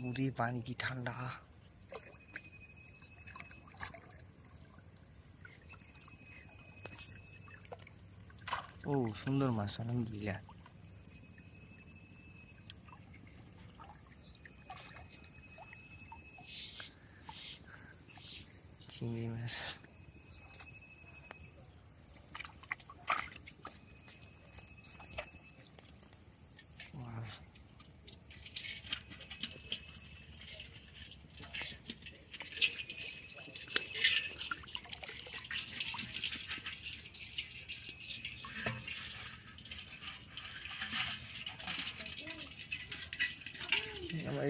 বাবুরে পানি কি ঠান্ডা ও সুন্দর মাছ আলহামদুলিল্লাহ চিংড়ি মাছ Wow. আমার এই তো এই তো- এই তো-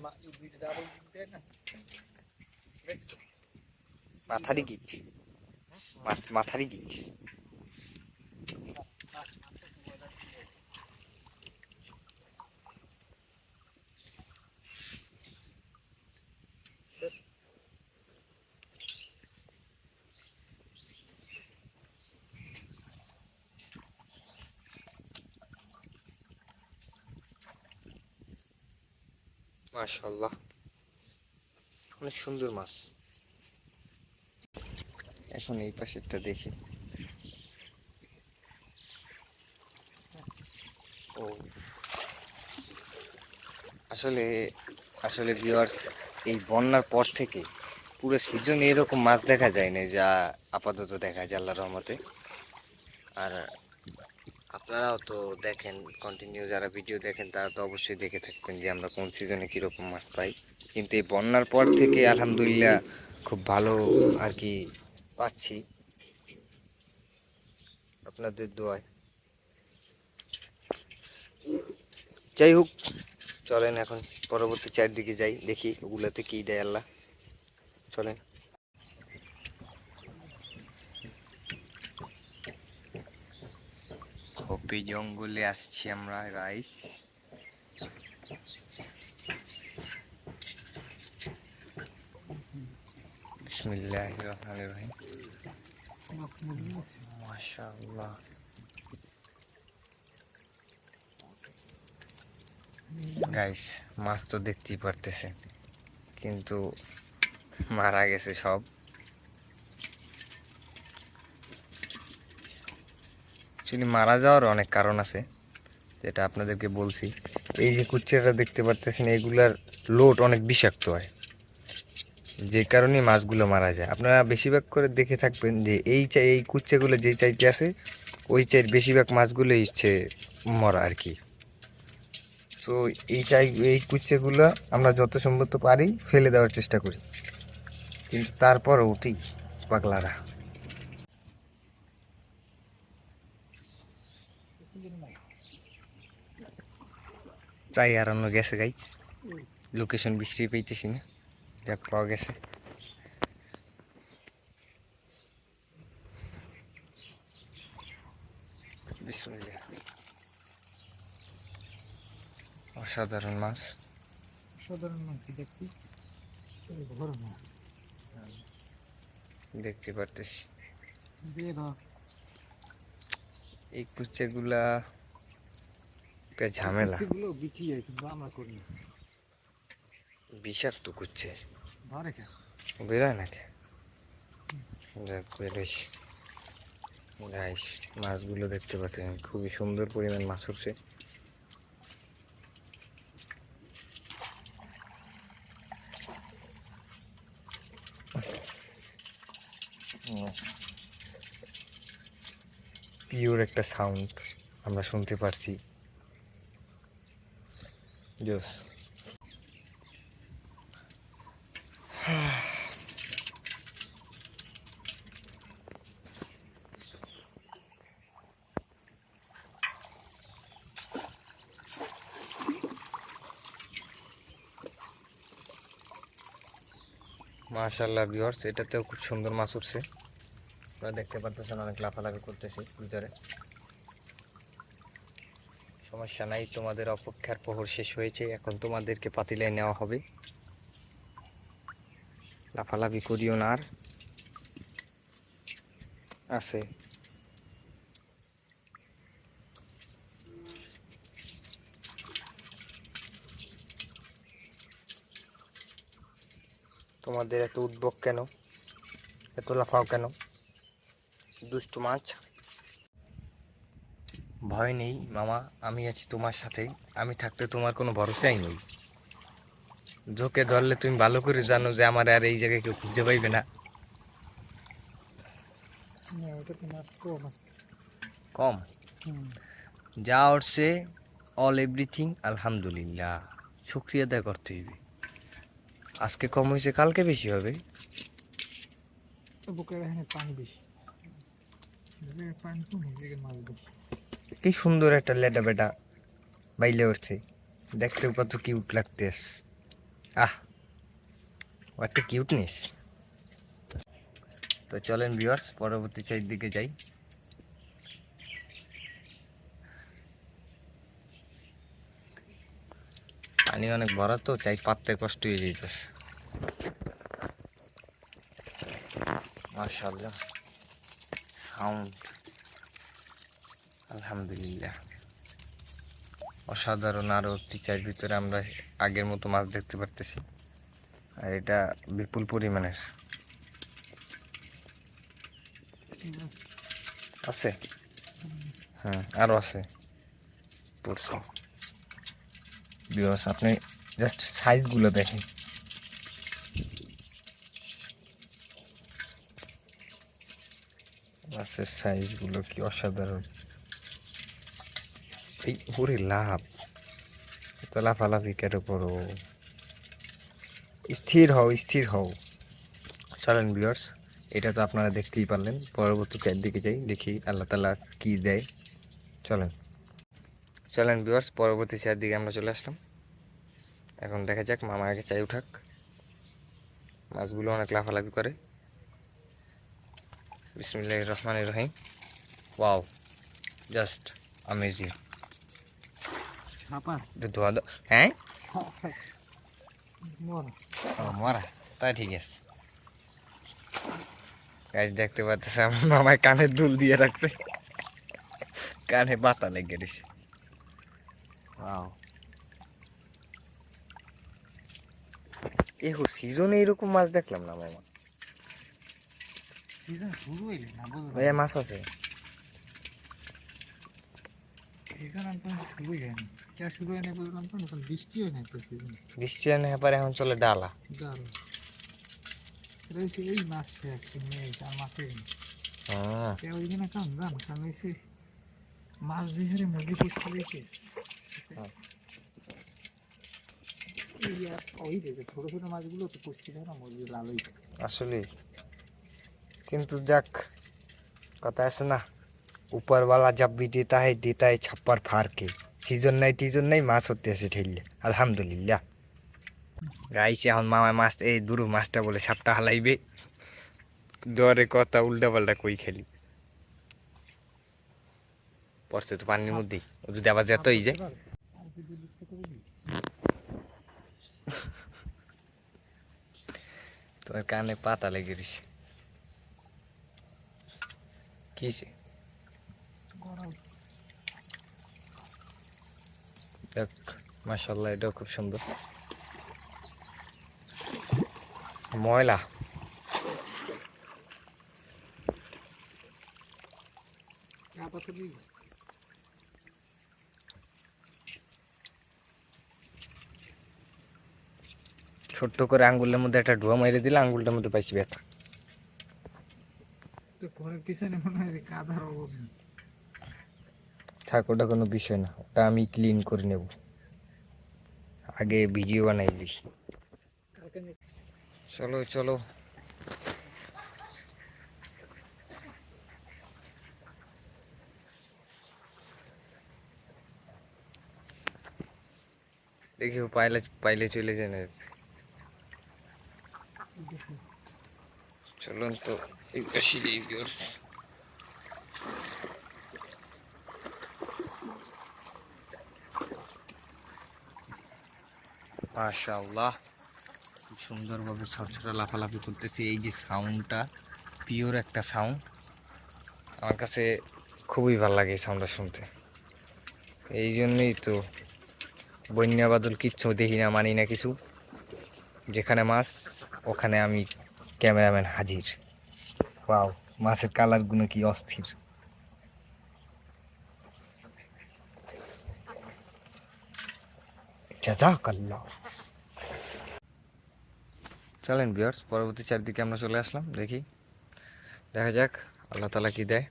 মা- মাছ double দেয় না? দেখছ? মাথারি গিট। মাথারি গিট। মাশাল্লাহ অনেক সুন্দর মাছ। এখন এই পাশেরটা দেখি। ও। আসলে আসলে ভিউয়ার্স এই বন্যার পর থেকে পুরো সিজনে এরকম মাছ দেখা যায় না যা আপাতত দেখা যায় আল্লাহ রহমতে। আর আপনারাও তো দেখেন কন্টিনিউ যারা ভিডিও দেখেন, তারা তো অবশ্যই দেখে থাকবেন যে আমরা কোন সিজনে কীরকম মাছ পাই। কিন্তু এই বন্যার পর থেকে আলহামদুলিল্লাহ খুব ভালো আর কি পাচ্ছি। আপনাদের দোয়ায়। যাই হোক, চলেন এখন, পরবর্তী চারদিকে যাই, দেখি ওগুলোতে কি দেয় আল্লাহ। চলেন। কপি জঙ্গলে আসছি আমরা রাইস মাছ তো দেখতেই পারতেছে কিন্তু মারা গেছে সব। অ্যাকচুয়ালি মারা যাওয়ার অনেক কারণ আছে, যেটা আপনাদেরকে বলছি। এই যে কুচ্ছেটা দেখতে পারতেছেন, এগুলার লোড অনেক বিষাক্ত হয়। যে কারণে মাছগুলো মারা যায়। আপনারা বেশিরভাগ করে দেখে থাকবেন যে এই চাই এই কুচ্ছেগুলো যে চাইতে আছে, ওই চাই বেশিরভাগ মাছগুলোই হচ্ছে মরা আর কি। সো এই চাই, এই কুচ্ছেগুলো আমরা যত সম্ভব পারি ফেলে দেওয়ার চেষ্টা করি। কিন্তু তারপরও ঠিক পাগলারা। তাই আর অন্য গেছে গাই লোকেশন বিশ্রী পেয়েছি না। যাক পাওয়া গেছে। অসাধারণ মাছ। সাধারণ মাছ মাছ। দেখতে পারতেছি। এই কুচ্ছেগুলা একটা ঝামেলা। বিক্রি হয় কিন্তু আমরা করি না বিষাক্ত ধরে বেরোয় নাকি? যাক বেরোইস। গাইস মাছগুলো দেখতে পাচ্ছেন খুবই সুন্দর পরিমাণ মাছ উঠছে। পিওর একটা সাউন্ড আমরা শুনতে পারছি। জোস মাশাল্লাহ ভিউয়ার্স এটাতেও খুব সুন্দর মাছ উঠছে। আপনারা দেখতে পারতেছেন অনেক লাফালাফি করতেছে ভিতরে। সমস্যা নাই, তোমাদের অপেক্ষার প্রহর শেষ হয়েছে, এখন তোমাদেরকে পাতিলে নেওয়া হবে। লাফালাফি করিও না আর। আছে। তোমাদের এত উদ্ভব কেন? এত লাফাও কেন? দুষ্টু মাছ। ভয় নেই মামা। আমি আছি তোমার সাথেই। আমি থাকতে তোমার কোনো ভরসাই নেই। ঝোঁকে ধরলে তুমি ভালো করে জানো যে আমার আর এই জায়গায় কেউ খুঁজে পাইবে না। কম। যা উঠছে অল এভরিথিং আলহামদুলিল্লাহ। শুক্রিয়া আদায় করতে হইবে আজকে কম হয়েছে কালকে বেশি হবে। বুকের এখানে পানি বেশি। পানি কম মাছ বেশি। কি সুন্দর একটা লেটা বেটা বাইলে উঠছে। দেখতেও কত কিউট লাগতেস আহ একটা কিউটনেস তো চলেন ভিউয়ার্স পরবর্তী চাইর দিকে যাই। পানি অনেক ভরা তো চাই পাততে কষ্ট হয়ে যেতেছে মাশাআল্লাহ। সাউন্ড আলহামদুলিল্লাহ। অসাধারণ আরও টিচার ভিতরে আমরা আগের মতো মাছ দেখতে পারতেছি। আর এটা বিপুল পরিমাণের। আছে? হ্যাঁ আরও আছে। পড়ছে। বিবাস আপনি জাস্ট সাইজগুলো দেখেন। মাছের সাইজগুলো কি অসাধারণ। এই ওরে লাভ। তো লাফালাফি কেটে করো? স্থির হও স্থির হও। চলেন ভিউয়ার্স এটা তো আপনারা দেখতেই পারলেন। পরবর্তী চার দিকে যাই, দেখি আল্লাহ তালা কি দেয়। চলেন। চলেন ভিউয়ার্স পরবর্তী চার দিকে আমরা চলে আসলাম। এখন দেখা যাক মামা আগে চাই উঠাক। মাছগুলো অনেক লাফালাফি করে। বিসমিল্লাহ রহমান রহিম। ওয়াও, জাস্ট আমেজিং ধোয়া দাও হ্যাঁ মরা তাই ঠিক আছে গাছ দেখতে পাচ্ছিস আমার মামায় কানে দুল দিয়ে রাখছে কানে বাতা লেগে ওয়াও এহো সিজনে এরকম মাছ দেখলাম না মামা সিজন শুরু হইলে না বুঝলো মাছ আছে সিজন হয়নি কে শুরু হয়নি বুঝলাম তো এখন বৃষ্টি হয় না তো সিজন বৃষ্টি আনে পারে এখন চলে ডালা দারুণ এটা হচ্ছে এই মাছ শেষ নিয়ে আর মাছের হুম কে ওইখানে কাম জান কাম হয়েছে মাছ দিয়ে মুরগি করতে গেছে এই আর ওই দেখে ছোট ছোট মাছগুলো তো পুষ্টি দেয় না মুরগি লালই আসলে কিন্তু যাক কথা আছে না উপরওয়ালা जब भी देता है देता है छप्पर फाड़ के সিজন নাই টিজন নাই, মাছ উঠতে আছে ঠেললে আলহামদুলিল্লাহ। গাইছে এখন মামা মাছ, এই দুরু মাছটা বলে সাপটা হালাইবে। দরে কথা উল্টা পাল্টা কই খেলি। পড়ছে তো পানির মধ্যেই। যদি আবার যেতই যে। আর যদি লিখতে করবি তোর কানে পাতা লেগে গেছে কিসে গরম দেখ মাশাল্লাহ এটাও খুব সুন্দর। ময়লা। ছোট্ট করে আঙ্গুলের মধ্যে একটা ডুয়া মেরে দিলে আঙ্গুলটার মধ্যে পাইছি ব্যথা। থাক ওটা কোনো বিষয় না ওটা আমি ক্লিন করে নেব। আগে ভিডিও বানাই নে- চলো চলো। দেখি পাইলে পাইলে চলে যায় না। চলুন তো, এই বেশি মাশাআল্লাহ। খুব সুন্দরভাবে ছোট লাফালাফি করতেছি। এই যে সাউন্ডটা পিওর একটা সাউন্ড আমার কাছে খুবই ভালো লাগে এই সাউন্ডটা শুনতে। এই জন্যই তো বন্যা বাদল কিচ্ছু দেখি না, মানি না কিছু। যেখানে মাছ, ওখানে আমি ক্যামেরাম্যান হাজির। ওয়াও, মাছের কালারগুলো কি অস্থির। জাজাকাল্লাহ চলেন বিয়ার্স পরবর্তী চারদিকে আমরা চলে আসলাম, দেখি। দেখা যাক, আল্লাহ তালা কি দেয়।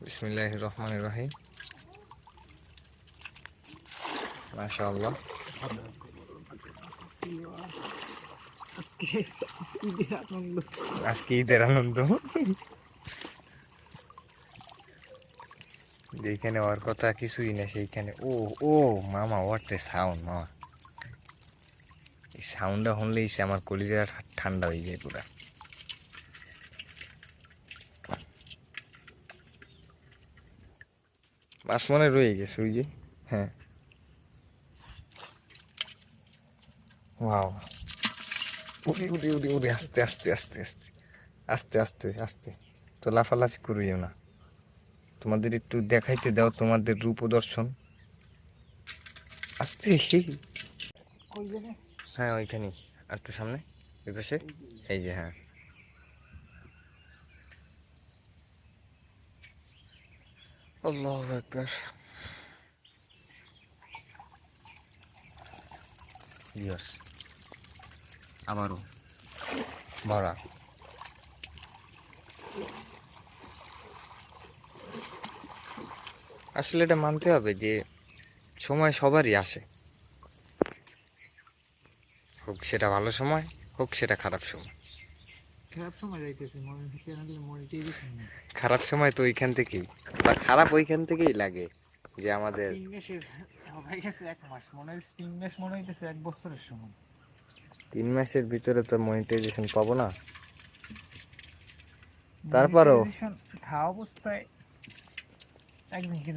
বিসমিল্লাহ রহমান রহিম। মাশা আল্লাহ আজকে ঈদের আনন্দ। যেখানে ওর কথা কিছুই না সেইখানে। ও ও, মামা হোয়াট এ সাউন্ড মামা। এই সাউন্ডটা শুনলেই সে আমার কলিজা ঠান্ডা হয়ে যায় পুরা। মাছ মনে রয়ে গেছে ওই যে হ্যাঁ। ওয়াও উড়ি উড়ি উড়ি আস্তে আস্তে আস্তে আস্তে আস্তে আস্তে আস্তে। তো লাফালাফি করিও না। তোমাদের একটু দেখাইতে দাও তোমাদের রূপদর্শন। আস্তে কই জানে হ্যাঁ ওইখানেই আর একটু সামনে ওই পাশে? এই যে হ্যাঁ। আবারও ভরা আসলে এটা মানতে হবে যে, সময় সবারই আসে। হোক সেটা ভালো সময় হোক সেটা খারাপ সময়। খারাপ সময় যাইতেছে মনিটাইজেশন নেই। খারাপ সময় তো ওইখান থেকেই বা খারাপ ওইখান থেকেই লাগে যে আমাদের তিন মাসের এক মাস মনে হয় তিন মাস মনে হইতেছে এক বছরের সময়। তিন মাসের ভিতরে তো মনিটাইজেশন পাবো না। তারপরেও? খাওয়া অবস্থায় একদিন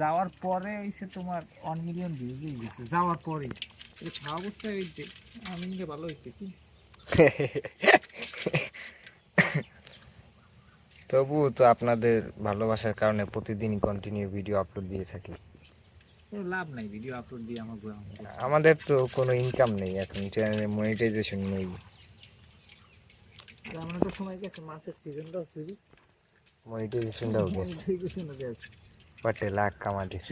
যাওয়ার পরে হইছে তোমার ওয়ান মিলিয়ন ভিউজ হয়ে গেছে যাওয়ার পরে খাওয়া অবস্থায় হইছে আমি ভালো হইছে কি? তবুও তো আপনাদের ভালোবাসার কারণে প্রতিদিন কন্টিনিউ ভিডিও আপলোড দিয়ে থাকি। লাভ নাই ভিডিও আপলোড দিয়ে আমার আমাদের তো কোনো ইনকাম নেই এখন চ্যানেলে মনিটাইজেশন নেই। এমন একটা সময় গেছে মাছের সিজনটাও শুরু। মনিটাইজেশনটাও গেছে। বাটে লাখ কামাদের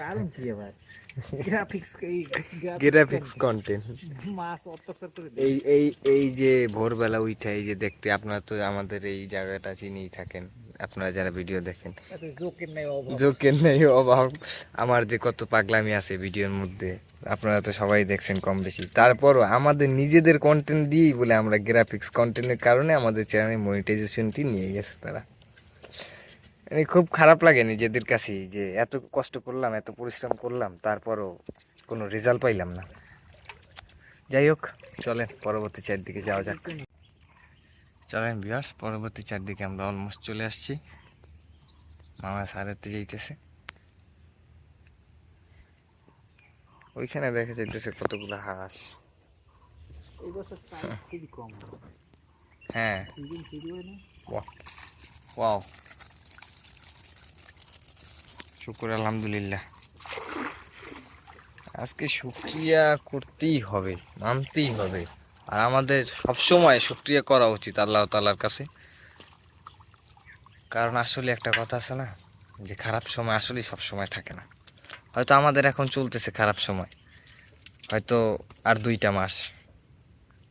কারণ কি আবার গ্রাফিক্স এই গ্রাফিক্স কন্টেন্ট মাছ অত্যাচার করে এই এই এই যে ভোরবেলা উঠে এই যে দেখতে আপনারা তো আমাদের এই জায়গাটা চিনেই থাকেন। আপনারা যারা ভিডিও দেখেন। এতে জোকের নাই অভাব। আমার যে কত পাগলামি আছে ভিডিওর মধ্যে আপনারা তো সবাই দেখছেন কম বেশি। তারপরও আমাদের নিজেদের কন্টেন্ট দিয়েই বলে আমরা গ্রাফিক্স কন্টেন্টের কারণে আমাদের চ্যানেলে মনিটাইজেশনটি নিয়ে গেছে তারা। খুব খারাপ লাগে নিজেদের কাছেই যে এত কষ্ট করলাম এত পরিশ্রম করলাম তারপরও কোনো রেজাল্ট পাইলাম না। যাই হোক চলেন পরবর্তী চারদিকে যাওয়া যাক। চলেন বিয়ার্স পরবর্তী চারদিকে আমরা অলমোস্ট চলে আসছি। মামা সারেতে যাইতেছে। ওইখানে দেখা যাইতেছে কতগুলো হাঁস। হ্যাঁ। ওয়াও শুকুর, আলহামদুলিল্লাহ। আজকে শুক্রিয়া করতেই হবে, মানতেই হবে। আর আমাদের সবসময় শুক্রিয়া করা উচিত আল্লাহ তালার কাছে। কারণ আসলে একটা কথা আছে না, যে খারাপ সময় আসলে সব সময় থাকে না। হয়তো আমাদের এখন চলতেছে খারাপ সময়। হয়তো আর দুইটা মাস।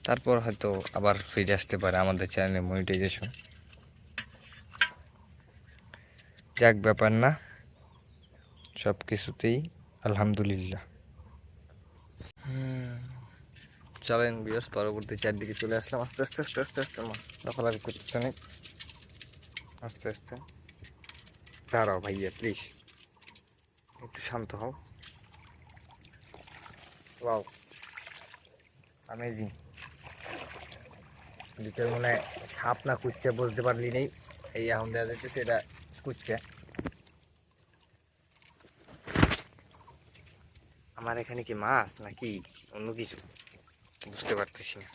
তারপর হয়তো আবার ফিরে আসতে পারে আমাদের চ্যানেলে মনিটাইজেশন যাক, ব্যাপার না। সব কিছুতেই আলহামদুলিল্লাহ। হুম, চলেন বিয়স পরবর্তী চারদিকে চলে আসলাম। আস্তে আস্তে আস্তে আস্তে আস্তে মা দখলার করতে নেই। আস্তে আস্তে। দাঁড়াও ভাইয়া প্লিজ একটু শান্ত হও। ওয়াও অ্যামেজিং মনে হয় সাপ না কুচ্ছে বুঝতে পারলি নেই। এই এখন যাচ্ছে এটা কুচ্ছে আমার এখানে কি মাছ নাকি অন্য কিছু? বুঝতে পারতেছি না।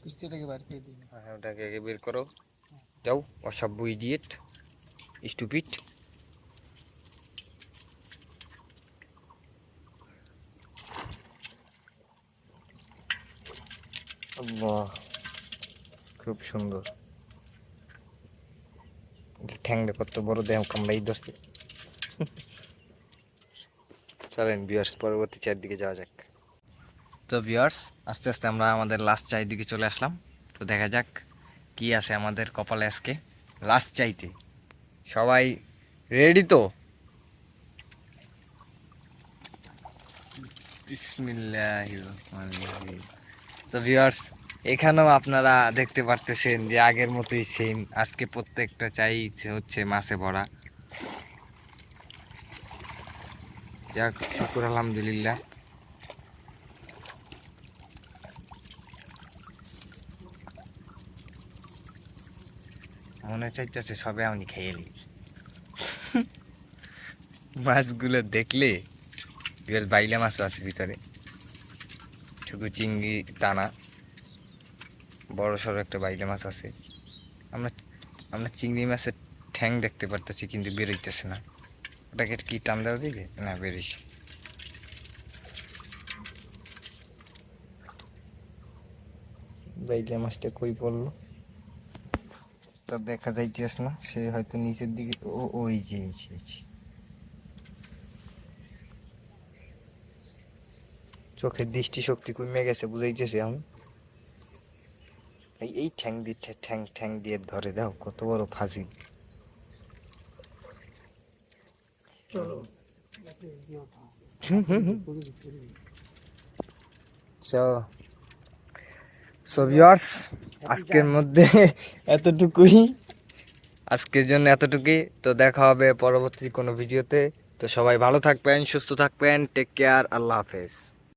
কুষ্টিটাকে বার করে দিন হ্যাঁ ওটাকে আগে বের করো। যাও অসভ্য ইডিয়েট স্টুপিড খুব সুন্দর। ঠ্যাংটা কত বড় দেহ কামড়াই দোস্ত চলেন বিয়ার্স পরবর্তী চারদিকে যাওয়া যাক। তো বিয়ার্স আস্তে আস্তে আমরা আমাদের লাস্ট চারিদিকে চলে আসলাম। তো দেখা যাক কি আছে আমাদের কপালে আজকে। লাস্ট চাইতে। সবাই রেডি তো? বিসমিল্লাহির তো ভিউয়ার্স এখানেও আপনারা দেখতে পারতেছেন যে আগের মতোই সেম আজকে প্রত্যেকটা চাই হচ্ছে মাছে ভরা। যাক, শুকুর, আলহামদুলিল্লাহ। মনে চাইতেছে সবে আমি খেয়ে নি মাছগুলো দেখলে বিরাট বাইলা মাছও আছে ভিতরে। শুধু চিংড়ি টানা বড় সড়ো একটা বাইলা মাছ আছে। আমরা আমরা চিংড়ি মাছের ঠ্যাং দেখতে পারতেছি কিন্তু বেরোইতেছে না। ওটাকে কি টান দেওয়া দিবে না বেরিয়েছে বাইলা মাছটা কই পড়ল? তা দেখা যাইতেছ না সে হয়তো নিচের দিকে ও ওই যে। চোখের দৃষ্টি শক্তি কমে গেছে বুঝাইতেছে এখন। এই এই ঠ্যাং দিয়ে ঠ্যাং- ঠ্যাং দিয়ে ধরে দাও কত বড় ফাঁসি চলো। সো সো ভিউয়ার্স আজকের মধ্যে এতটুকুই। আজকের জন্য এতটুকুই। তো দেখা হবে পরবর্তী কোনো ভিডিওতে। তো সবাই ভালো থাকবেন সুস্থ থাকবেন। টেক কেয়ার আল্লাহ হাফেজ।